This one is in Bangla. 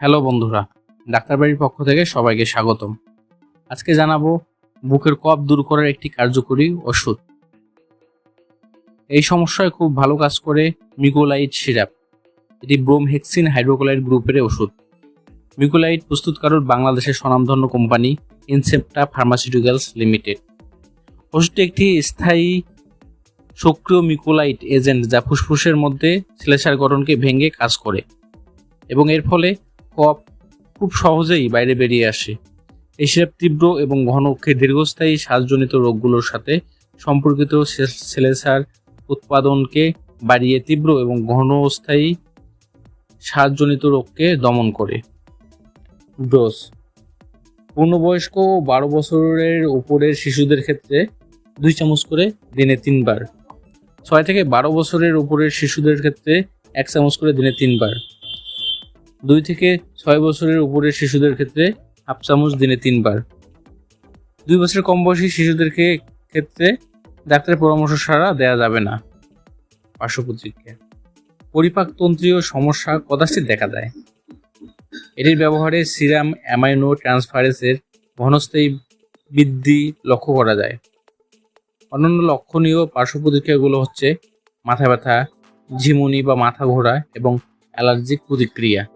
হ্যালো বন্ধুরা ডাক্তারবাড়ির পক্ষ থেকে সবাইকে স্বাগতম। আজকে জানাব বুকের কফ দূর করার একটি কার্যকরী ওষুধ। এই সমস্যায় খুব ভালো কাজ করে মিকোলাইট সিরাপ। এটি ব্রোমহেক্সিন হাইড্রোকোলাইট গ্রুপের ওষুধ। মিকোলাইট প্রস্তুতকারক বাংলাদেশের স্বনামধন্য কোম্পানি ইনসেপ্টা ফার্মাসিউটিক্যালস লিমিটেড। ওষুধটি একটি স্থায়ী সক্রিয় মিকোলাইট এজেন্ট যা ফুসফুসের মধ্যে শ্লেষার গঠনকে ভেঙে কাজ করে এবং এর ফলে কফ খুব সহজেই বাইরে বেরিয়ে আসে। সিরাপ তীব্র এবং ঘনক্ষে দীর্ঘস্থায়ী শ্বাসজনিত রোগগুলোর সাথে সম্পর্কিত সেলেসার উৎপাদনকে বাড়িয়ে তীব্র এবং ঘনস্থায়ী শ্বাসজনিত রোগকে দমন করে। ডোজ। পূর্ণবয়স্ক বারো বছরের উপরের শিশুদের ক্ষেত্রে দুই চামচ করে দিনে তিনবার। ছয় থেকে বারো বছরের উপরের শিশুদের ক্ষেত্রে এক চামচ করে দিনে তিনবার। দুই থেকে ছয় বছরের উপরের শিশুদের ক্ষেত্রে হাফ চামচ দিনে তিনবার। দুই বছরের কম বয়সী শিশুদেরকে ক্ষেত্রে ডাক্তারের পরামর্শ ছাড়া দেওয়া যাবে না। পার্শ্ব প্রতিক্রিয়া। পরিপাকতন্ত্রীয় সমস্যা কদাচিৎ দেখা দেয়। এটির ব্যবহারে সিরাম, অ্যামাইনো ট্রান্সফারেসের ঘনস্থায়ী বৃদ্ধি লক্ষ্য করা যায়। অন্যান্য লক্ষণীয় পার্শ্ব প্রতিক্রিয়াগুলো হচ্ছে মাথা ব্যথা ঝিমুনি বা মাথা ঘোরা এবং অ্যালার্জিক প্রতিক্রিয়া।